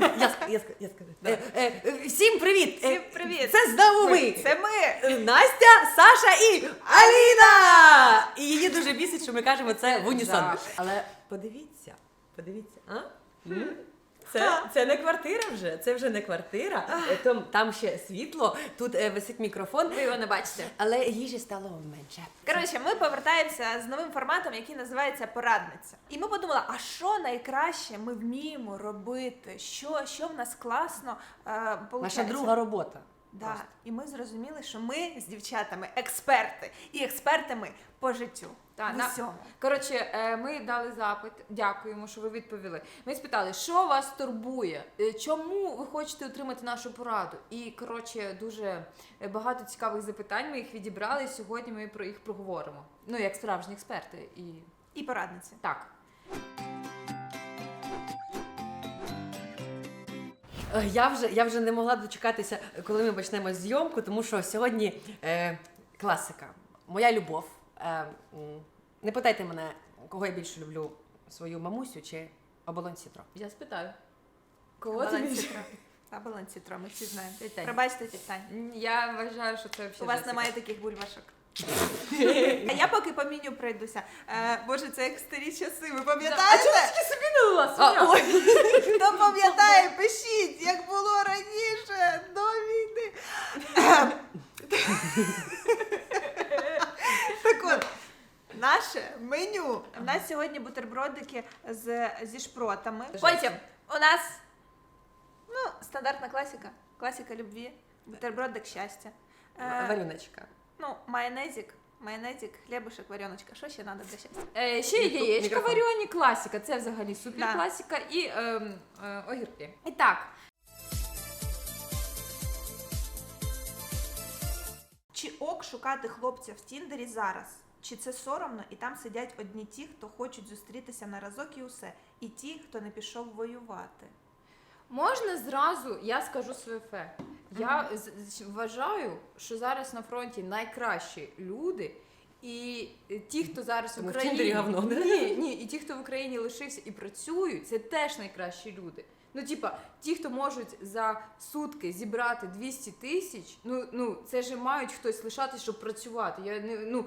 Я, ск- я, ск- я скажу. Е, е, е, всім привіт! Е, Всім привіт! Це знову ми! Це ми! Е, Настя, Саша і Аліна! І її дуже бісить, що ми кажемо це в унісон. Жах. Але подивіться, подивіться, а? М? Це, це не квартира вже, це вже не квартира. Е, Там, там ще світло, тут е, висить мікрофон, Ви його не бачите. але їжі стало менше. Коротше, ми повертаємося з новим форматом, який називається порадниця. І ми подумали, а що найкраще ми вміємо робити? Що, що в нас класно е, Наша получається? друга робота. Да. І ми зрозуміли, що ми з дівчатами експерти, і експертами по життю. Так, в на- Коротше, е, ми дали запит. Дякуємо, що ви відповіли. Ми спитали, що вас турбує, Е, чому ви хочете отримати нашу пораду? І коротше, дуже е, багато цікавих запитань. Ми їх відібрали. і Сьогодні ми про їх проговоримо. Ну як справжні експерти. І І порадниці. так. Я вже, я вже не могла дочекатися, коли ми почнемо зйомку, тому що сьогодні е, класика. Моя любов. Е, не питайте мене, кого я більше люблю, свою мамусю чи оболонь сітро. Я спитаю. Кого ти більше? Балансі ми всі знаємо. Тетянь. Пробачте, тітань. Я вважаю, що це взагалі. У вас немає таких бульбашок. а я поки по меню пройдуся. Е, Боже, це як старі часи. Ви пам'ятаєте? Ой, Хто пам'ятає, пишіть, як було раніше до війни. так от, наше меню. У нас сьогодні бутербродики з, зі шпротами. Потім у нас ну, стандартна класика. Класика любві. Бутербродик щастя. Е, Варюночка. ну, майонезик, майонезик, хлібушек, вареночка. Що ще треба для щастя? Е, ще є Мікро- яєчка мікрофон. варені, класика. Це взагалі супер Да. і ем, е, огірки. І так, Чи ок шукати хлопця в Тіндері зараз? Чи це соромно, і там сидять одні ті, хто хочуть зустрітися на разок і усе, і ті, хто не пішов воювати? можна зразу, я скажу своє фе. Я з- вважаю, що зараз на фронті найкращі люди. І ті, хто зараз в Тому в Україні говно, да? ні, ні, і ті, хто в Україні лишився і працюють, це теж найкращі люди. Ну, типа, ті, хто можуть за сутки зібрати 200 тисяч, ну ну це ж мають хтось лишатись, щоб працювати. Я не ну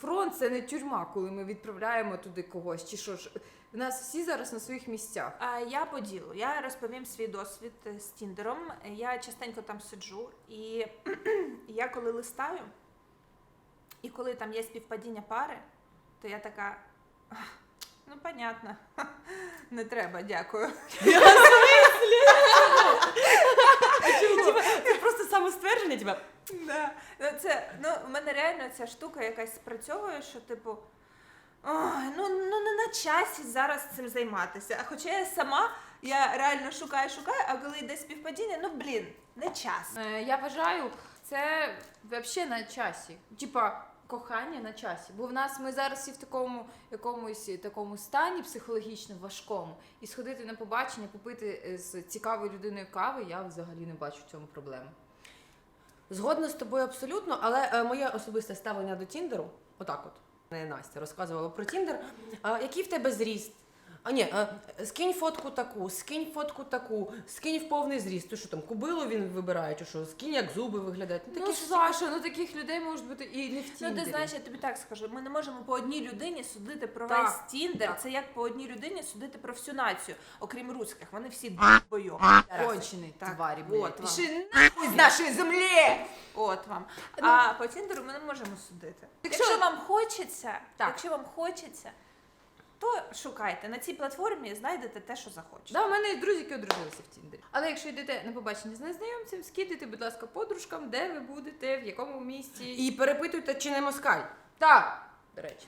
фронт це не тюрма, коли ми відправляємо туди когось. Чи що ж в нас всі зараз на своїх місцях. А я по ділу. Я розповім свій досвід з Тіндером. Я частенько там сиджу, і я коли листаю, і коли там є співпадіння пари, то я така. Ну, понятно. Не треба, дякую. Це просто самоствердження, типа. Да. Ну, це, ну, в мене реально ця штука якась спрацьовує, що типу. Ой, ну, ну не на часі зараз цим займатися. А хоча я сама, я реально шукаю, шукаю, а коли йде співпадіння, ну блін, не час. Е, Я вважаю, це взагалі на часі. Типа кохання на часі. Бо в нас ми зараз всі в такому якомусь такому стані психологічно важкому. І сходити на побачення, попити е, з цікавою людиною кави, я взагалі не бачу в цьому проблеми. Згодна з тобою абсолютно, але е, моє особисте ставлення до Тіндеру, отак от. Настя розказувала про Тіндер. А, який в тебе зріст? А ні, е, скинь фотку таку, скинь фотку таку, скинь в повний зріст. Ти що там, кубилу він вибирає, чи що, скинь, як зуби виглядають. Ну, Ну, ж Саша, ну таких людей може бути і не в Ну, Тіндері. ти знаєш, я тобі так скажу. Ми не можемо по одній людині судити про Так, весь Тіндер. так. Це як по одній людині судити про всю націю, окрім русських. Вони всі кончений Так, тварі, от блядь. вам. Піши нахуй з нашої землі! От вам. Ну. А по Тіндеру ми не можемо судити. Якщо- Якщо, вам хочеться, Так. якщо вам хочеться, то шукайте на цій платформі, знайдете те, що захочете. Да, у мене є друзі, які одружилися в Тіндері. Але якщо йдете на побачення з незнайомцем, скидайте, будь ласка, подружкам, де ви будете, в якому місті. І перепитуйте, чи не москаль. Так, до речі.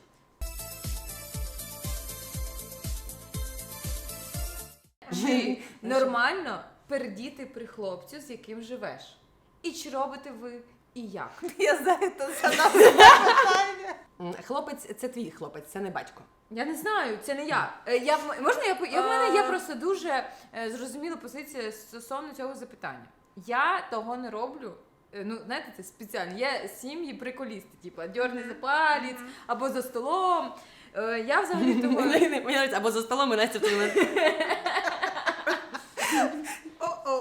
Чи нормально пердіти при хлопцю, з яким живеш? І чи робите ви і як? Я знаю, то питання. М, Хлопець це твій хлопець, це не батько. Я не знаю, це не я. Е, я в- можна я, по- я в мене є просто дуже е, зрозуміла позиція стосовно цього запитання. Я того не роблю. е, Ну, знаєте, це спеціально. Є сім'ї приколісти, типу, дьорни за палець або за столом. Е, Я взагалі думаю. Мені нравиться, або за столом і Настя в той момент.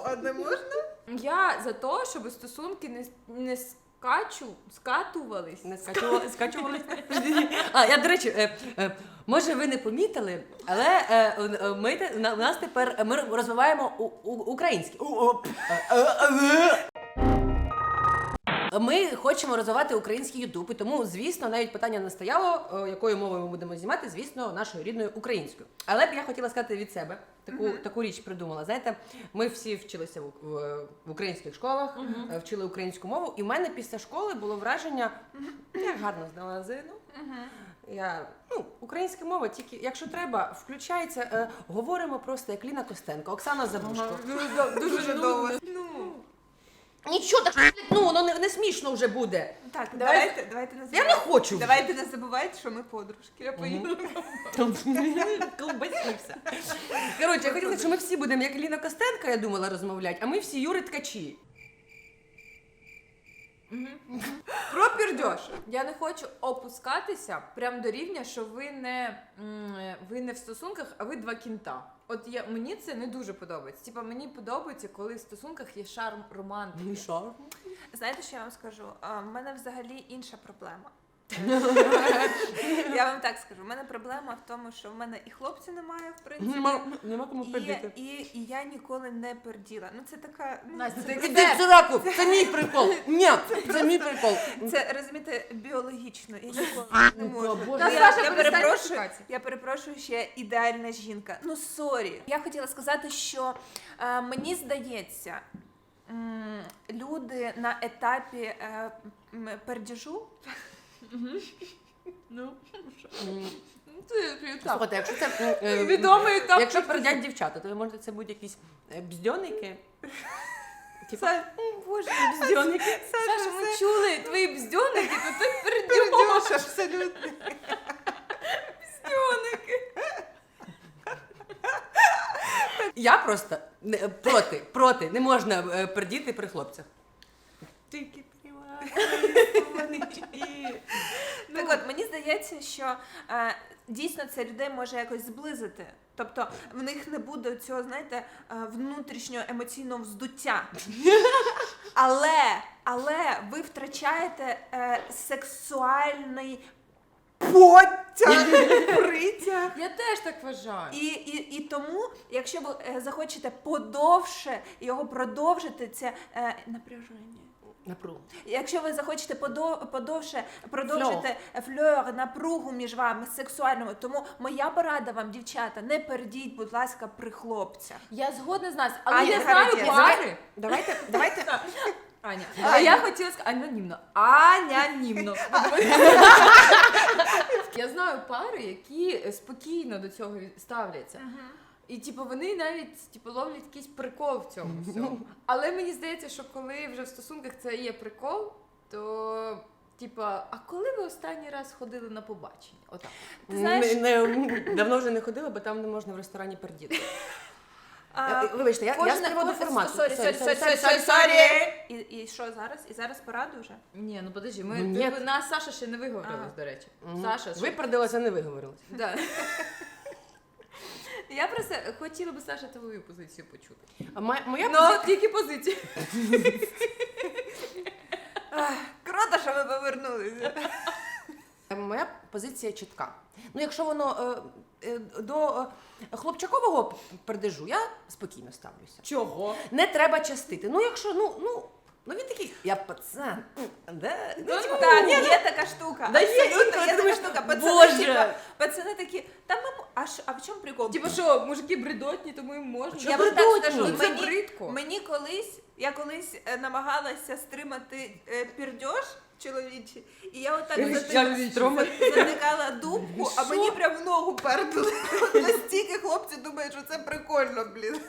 А не можна? Я за те, щоб стосунки не, с- не скачу, скатувались. Не скачували, скачували. А, я, до речі, е, е, може ви не помітили, але е, е, ми, те- на- у нас тепер ми розвиваємо у, у, український. У- у- е, е, е. Ми хочемо розвивати український Ютуб, і тому, звісно, навіть питання не стояло, е, якою мовою ми будемо знімати, звісно, нашою рідною українською. Але б я хотіла сказати від себе таку, таку річ придумала. Знаєте, ми всі вчилися в, в, в українських школах, е, вчили українську мову, і в мене після школи було враження, я гарно знала ЗНО. Я ну, українська мова, тільки якщо треба, включається. Е, говоримо просто як Ліна Костенко, Оксана Забушко. Дуже довго. Ну, Нічого так, ну воно не, не смішно вже буде. так, Давай- давайте, давайте не Я забувайте. не хочу. Давайте не забувайте, що ми подружки. Я поїду. Колбасився. Коротше, я хотіла, що ми всі будемо як Ліна Костенка, я думала, розмовляти, а ми всі Юри Ткачі. Про пірдьош. Я не хочу опускатися прям до рівня, що ви не, м, ви не в стосунках, а ви два кінта. От я, мені це не дуже подобається. Типа мені подобається, коли в стосунках є шарм романтики. Що? Знаєте, що я вам скажу? А, В мене взагалі інша проблема. Я вам так скажу. У мене проблема в тому, що в мене і хлопця немає, в принципі. Нема, нема кому І, і, і я ніколи не перділа. Ну це така. ну, Настя, це, Іди в сраку, це мій прикол. Ні, це мій прикол. це розумієте, біологічно. Я ніколи не можу. Боже. Ну, я, я перепрошую, я перепрошую, що я ідеальна жінка. Ну сорі. Я хотіла сказати, що е, мені здається, м, люди на етапі е, м, пердіжу. Ну, ну. Слухайте, якщо це е, Відомий етап. Якщо передять дівчата, то може це будуть якісь е, бздьоники. Типа, Це, боже, бздьоники. Саша, ми чули твої бздьоники, то ти пердьош. пердіж абсолютно. Я просто не, проти, проти. Не можна е, пердіти при хлопцях. Тільки мені здається, що е, дійсно це людей може якось зблизити. Тобто в них не буде цього, знаєте, е, внутрішнього емоційного вздуття. Але, але ви втрачаєте е, сексуальний потяг, притяг. Я теж так вважаю. І, і, і тому, якщо ви е, захочете подовше його продовжити, це е, напряження. Напругу. Якщо ви захочете подо- подовше продовжити фльор, напругу між вами сексуальному, тому моя порада вам, дівчата, не пердіть, будь ласка, при хлопцях. Я згодна з нас, але Аня, я знаю пари. Давайте, давайте. Аня, а я хотіла сказати анонімно. Анонімно. я знаю пари, які спокійно до цього ставляться. І типу вони навіть типу, ловлять якийсь прикол в цьому всьому. Але мені здається, що коли вже в стосунках це є прикол, то типа, а коли ви останній раз ходили на побачення? Отак. Ти знаєш- Не- не- давно вже не ходила, бо там не можна в ресторані пердіти. А, Е, Вибачте, я, я з приводу формату. Сорі, сорі, сорі, сорі, сорі, сорі. І, і що зараз? І зараз пораду вже? Ні, ну подожди, ми Ну, ні. ти- нас Саша ще не виговорилась, Ага. до речі. Мгм. Саша, що- Випердилася, не виговорилася. Да. Я просто хотіла би Саша твою позицію почути. А моя, моя Ну, тільки позицію. Круто, що ми повернулися. Моя позиція чітка. Ну, якщо воно е, е, до е, хлопчакового пердежу, я спокійно ставлюся. Чого? Не треба частити. Ну, якщо, ну, ну, ну він такий, я пацан. Да? Ну, типу, Так, є така штука. Да є, Абсолютно інколи є така штука. Пацани, Боже. типа, пацани такі, та маму, а, що- а в чому прикол? Типа що, мужики бредотні, тому їм можна. Я вам так скажу, Ну, це мені, бридко. мені колись, я колись е, намагалася стримати е, пірдьош чоловічий, і я отак затик- строма- затикала дубку, а мені прям в ногу пердили. Настільки хлопці думають, що це прикольно, блін.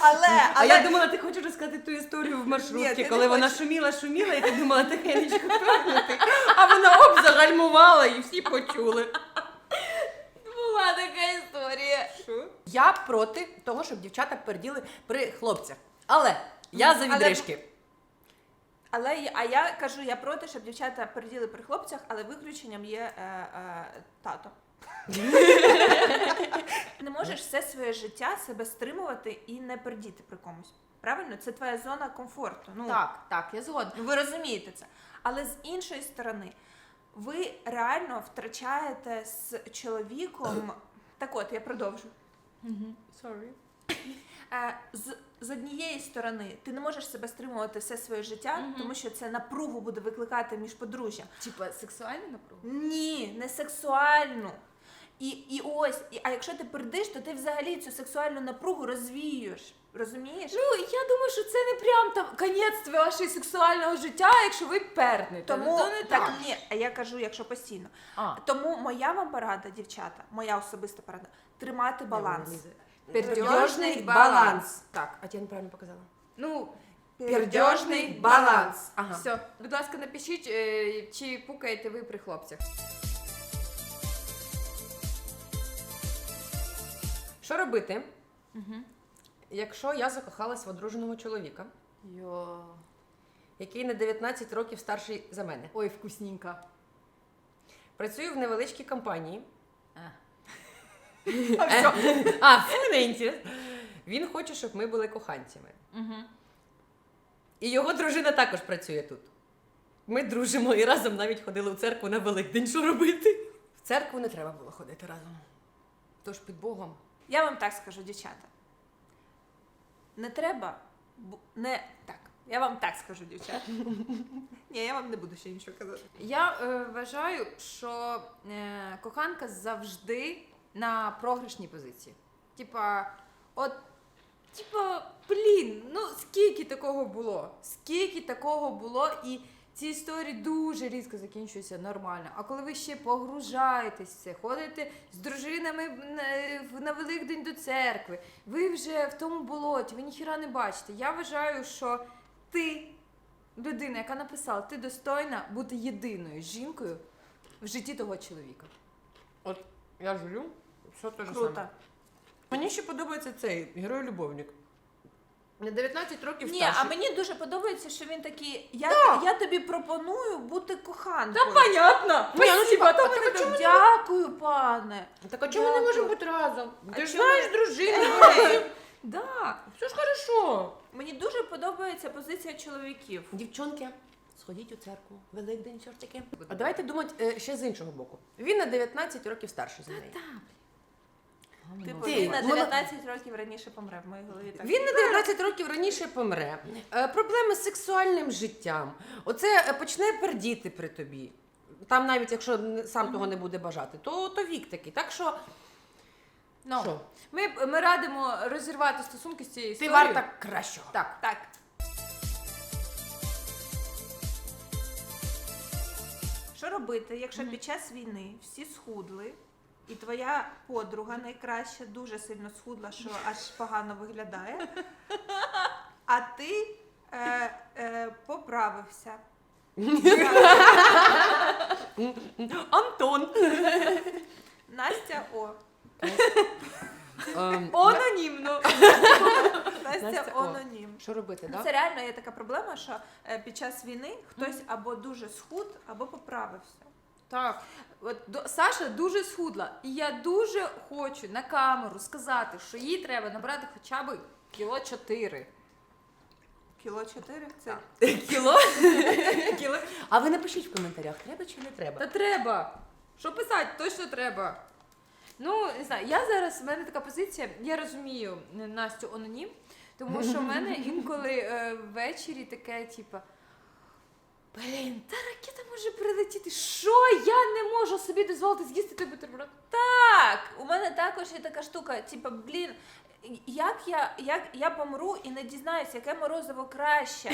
Але, А але я думала, ти хочеш розказати ту історію в Ні, маршрутці, не коли вона хочеш. шуміла, шуміла, і ти думала тихенечко пернути. А вона оп, загальмувала і всі почули. Була така історія. Я проти того, щоб дівчата перділи при хлопцях. Але я за Але- відрижки. Але я- а я кажу, я проти, щоб дівчата переділи при хлопцях, але виключенням є е, е, тато. Не можеш все своє життя себе стримувати і не пердіти при комусь. Правильно? Це твоя зона комфорту. Ну, Так, так, я згодна. ви розумієте це. Але з іншої сторони, ви реально втрачаєте з чоловіком. Так от, я продовжу. Sorry. Е, з, з однієї сторони, ти не можеш себе стримувати все своє життя, Мгм. тому що це напругу буде викликати між подружжям. Типа сексуальна напруга? Ні, не сексуальну. І, і ось, і, а якщо ти пердиш, то ти взагалі цю сексуальну напругу розвіюєш. Розумієш? Ну, я думаю, що це не прям там конець вашого сексуального життя, якщо ви пернете. Тому ну, то не так, так. ні, а я кажу, якщо постійно. А, Тому моя вам порада, дівчата, моя особиста порада тримати баланс. Пердьожний баланс. Так, а я неправильно показала. ну, Пердьожний баланс. Ага. Все, будь ласка, напишіть, е, чи пукаєте ви при хлопцях. Що робити, Угу. якщо я закохалась в одруженого чоловіка, Йо. який на 19 років старший за мене? Ой, вкусненько. Працюю в невеличкій компанії. А. А, а в моменті. Він хоче, щоб ми були коханцями. Угу. І його дружина також працює тут. Ми дружимо і разом навіть ходили в церкву на Великдень. Що робити? В церкву не треба було ходити разом. Тож під Богом. Я вам так скажу, дівчата. Не треба. Не так. Я вам так скажу, дівчата. Ні, я вам не буду ще нічого казати. Я е, вважаю, що е, коханка завжди на програшній позиції. Типа, от, типа, блін, ну скільки такого було? Скільки такого було, і ці історії дуже різко закінчуються нормально. А коли ви ще погружаєтесь в це, ходите з дружинами на, Великдень до церкви, ви вже в тому болоті, ви ніхіра не бачите. Я вважаю, що ти людина, яка написала, ти достойна бути єдиною жінкою в житті того чоловіка. От я жулю, все те ж Круто. саме. Мені ще подобається цей герой-любовник. На 19 років Ні, старший. а мені дуже подобається, що він такий. Я, я тобі пропоную бути коханкою. понятно! Ні, ну, типа, а так чому Дякую, пане. Так а чому ми не можемо бути разом? А Ти ж чому? знаєш дружину. Да. Все ж хорошо. Мені дуже подобається позиція чоловіків. Дівчонки, сходіть у церкву. Великдень, все ж таки. А давайте думати е, ще з іншого боку. Він на 19 років старший за неї. Типу, Ти, він на 19 років раніше помре в моїй голові. Так. Він на 19 років раніше помре. Е, Проблеми з сексуальним життям. Оце е, почне пердіти при тобі. Там навіть якщо не- сам того не буде бажати, то, то вік такий. Так що, Ну, що? ми, ми радимо розірвати стосунки з цією Ти історією. варта кращого. Так. Так. Що робити, якщо під час війни всі схудли, і твоя подруга найкраща дуже сильно схудла, що аж погано виглядає, а ти е, е, поправився. Антон. Настя О. Ем, Анонімно. Настя Настя О. Ононім. Що робити, Ну, так? Це реально є така проблема, що е, під час війни хтось або дуже схуд, або поправився. Так, от до, Саша дуже схудла, і я дуже хочу на камеру сказати, що їй треба набрати хоча б кіло 4. Кіло 4 це Кіло? Кіло. А ви напишіть в коментарях, треба чи не треба. Та треба. Що писати, точно треба. Ну, не знаю, я зараз, в мене така позиція, я розумію Настю анонім, тому що в мене інколи е, ввечері таке, типа. Блін, та ракета може прилетіти. Що я не можу собі дозволити з'їсти той бутерброд? Так, у мене також є така штука, типу, блін, як я, як я помру і не дізнаюся, яке морозиво краще.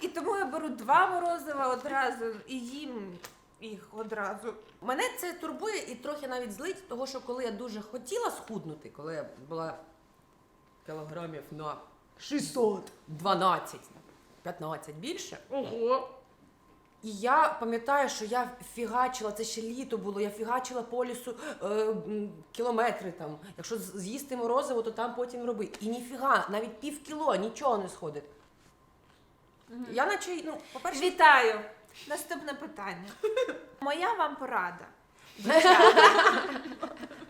і тому я беру два морозива одразу і їм їх одразу. Мене це турбує і трохи навіть злить, того що коли я дуже хотіла схуднути, коли я була кілограмів на 612, 15 більше. Ого. І я пам'ятаю, що я фігачила, це ще літо було, я фігачила по лісу е, м, кілометри там. Якщо з- з'їсти морозиво, то там потім роби. І ніфіга, навіть пів кіло, нічого не сходить. Я наче, ну, по-перше, Вітаю! Наступне питання. Моя вам порада. дівчата,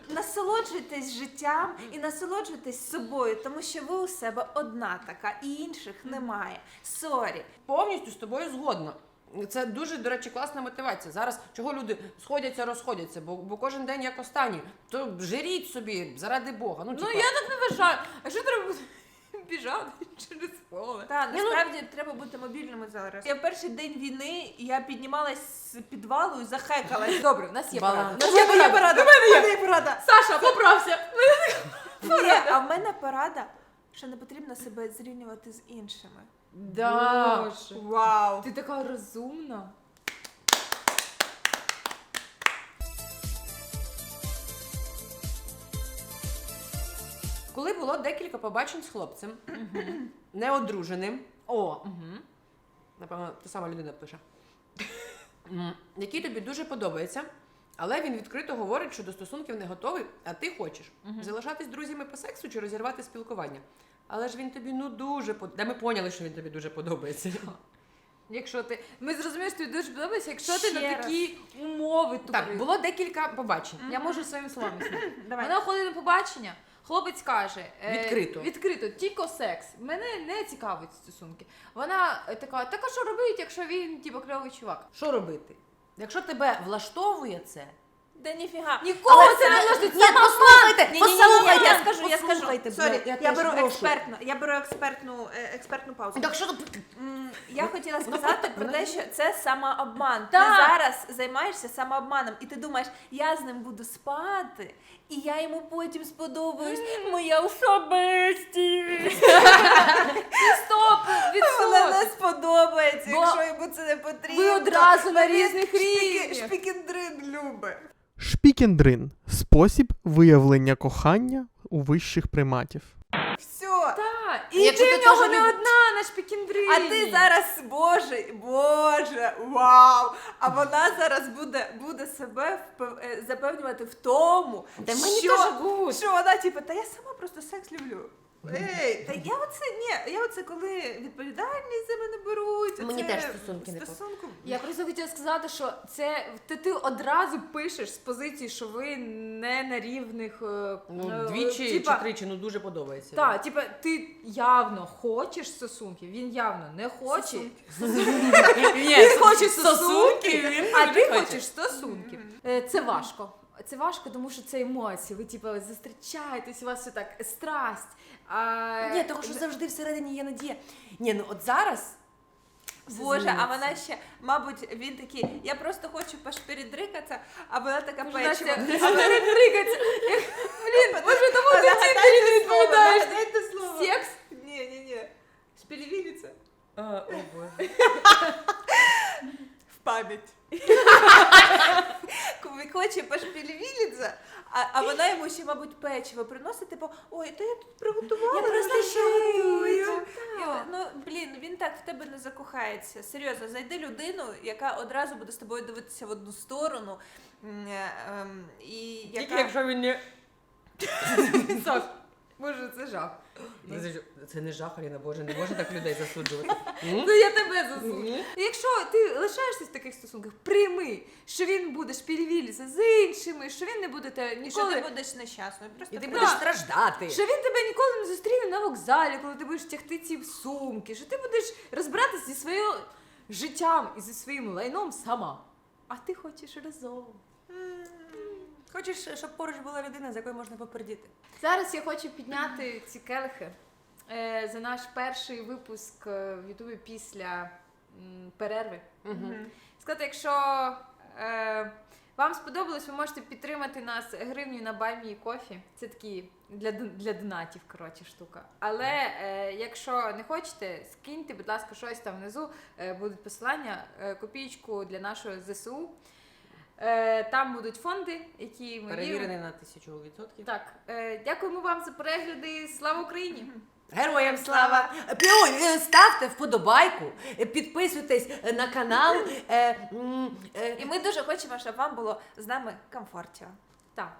насолоджуйтесь життям і насолоджуйтесь собою, тому що ви у себе одна така, і інших немає. Сорі. Повністю з тобою згодна. Це дуже, до речі, класна мотивація. Зараз чого люди сходяться, розходяться, бо, бо кожен день як останній. То жиріть собі заради Бога. Ну, Ну типа, я так не вважаю. А що треба буде біжати через поле? Так, ну- насправді треба бути мобільними зараз. Я в перший день війни я піднімалась з підвалу і захекалась. Добре, у нас є Баланс. порада. У нас є Є порада. У мене є порада. Саша, поправся. Ні, а в мене порада, що не потрібно себе зрівнювати з іншими. да. Боже. Вау! Ти така розумна. Коли було декілька побачень з хлопцем, неодруженим, О, напевно, та сама людина пише, який тобі дуже подобається, але він відкрито говорить, що до стосунків не готовий, а ти хочеш залишатись друзями по сексу чи розірвати спілкування. Але ж він тобі ну дуже под... Де ми поняли, що він тобі дуже подобається. Якщо ти. Ми зрозуміли, що тобі дуже подобається, якщо ти Ще на раз. такі умови тупі. Так, було декілька побачень. Я можу своїми словами сказати. Давай. Вона ходить на побачення, хлопець каже е, Відкрито. Відкрито, тільки секс. Мене не цікавить стосунки. Вона е, така, так а що робить, якщо він типу кльовий чувак? Що робити? Якщо тебе влаштовує це, Да ніфіга. Нікого Але це не це- влаштує. Ні, послухайте, Ні, ні, ні, ні, послухайте, я скажу, я скажу. послухайте, Сорі, я я теж беру прошу. експертну, я беру експертну, е, експертну паузу. так що М, Я хотіла сказати про те, що це самообман. Ти Так. зараз займаєшся самообманом, і ти думаєш, я з ним буду спати, і я йому потім сподобаюсь. Моя особистість. Стоп! Вона не сподобається, Бо якщо йому це не потрібно. Ви одразу на різних шпіки- рівнях. Шпікіндрин любить. Шпікендрин спосіб виявлення кохання у вищих приматів. Все. Так, і Якщо ти ти в нього теж не одна на шпікіндрині. А ти зараз, боже, боже, вау! А вона зараз буде, буде себе впев- е, запевнювати в тому, Та мені що, теж гуд. що вона, типу, та я сама просто секс люблю. Ей, та я оце ні, я оце коли відповідальність за мене беруть. Мені оце теж стосунки не стосунку. Я просто хотіла сказати, що це ти, ти одразу пишеш з позиції, що ви не на рівних. е, Ну, е, двічі типа, чи тричі, ну дуже подобається. Так, типа, ти явно хочеш стосунків, він явно не хоче. Ні, Він хоче стосунки, він а ти хочеш стосунків. Е, Це важко. Це важко, тому що це емоції. Ви типу зустрічаєтесь, у вас все так страсть. А... Ні, тому що завжди всередині є надія. Ні, ну от зараз. Все Боже, а зміниться. вона ще, мабуть, він такий, я просто хочу пошпірідрикатися, а вона така печива. Настя. Блін, може, тому ти Тіндері не відповідаєш. нагадайте слово. Секс? Ні, ні, ні. Шпілівіліця. А, о боже. В пам'ять. Хоче пошпілівіліться, а, а вона йому ще, мабуть, печиво приносить, типу, ой, то я тут приготувала. Я просто ще готую». готую, Ну, блін, він так в тебе не закохається. Серйозно, знайди людину, яка одразу буде з тобою дивитися в одну сторону. м, е, ем, І Тільки яка... якщо він не. Саш, боже, це жах. Це не жах, Аліна, боже, не можна так людей засуджувати. Ну я тебе засуджую. Якщо ти лишаєшся в таких стосунках, прийми, що він буде шпілівілися з іншими, що він не буде те І що ніколи. ти будеш нещасною. Просто І ти так. будеш страждати. Що він тебе ніколи не зустріне на вокзалі, коли ти будеш тягти ці сумки, що ти будеш розбиратися зі своїм життям і зі своїм лайном сама. А ти хочеш разом. Хочеш, щоб поруч була людина, з якою можна попередіти? Зараз я хочу підняти ці келихи е, за наш перший випуск е, в Ютубі після м, перерви. Мгм. Сказати, якщо е, вам сподобалось, ви можете підтримати нас гривню на баймі і кофі. Це такі для, дон- для донатів, коротше, штука. Але е, якщо не хочете, скиньте, будь ласка, щось там внизу. Е, будуть посилання, е, копійку для нашого ЗСУ. Е, там будуть фонди, які ми віримо. На тисячу відсотків. Так, е, дякуємо вам за перегляди. Слава Україні! Героям слава! Е, ставте вподобайку, е, підписуйтесь е, на канал. е, м, е, І ми дуже хочемо, щоб вам було з нами комфортно. Так,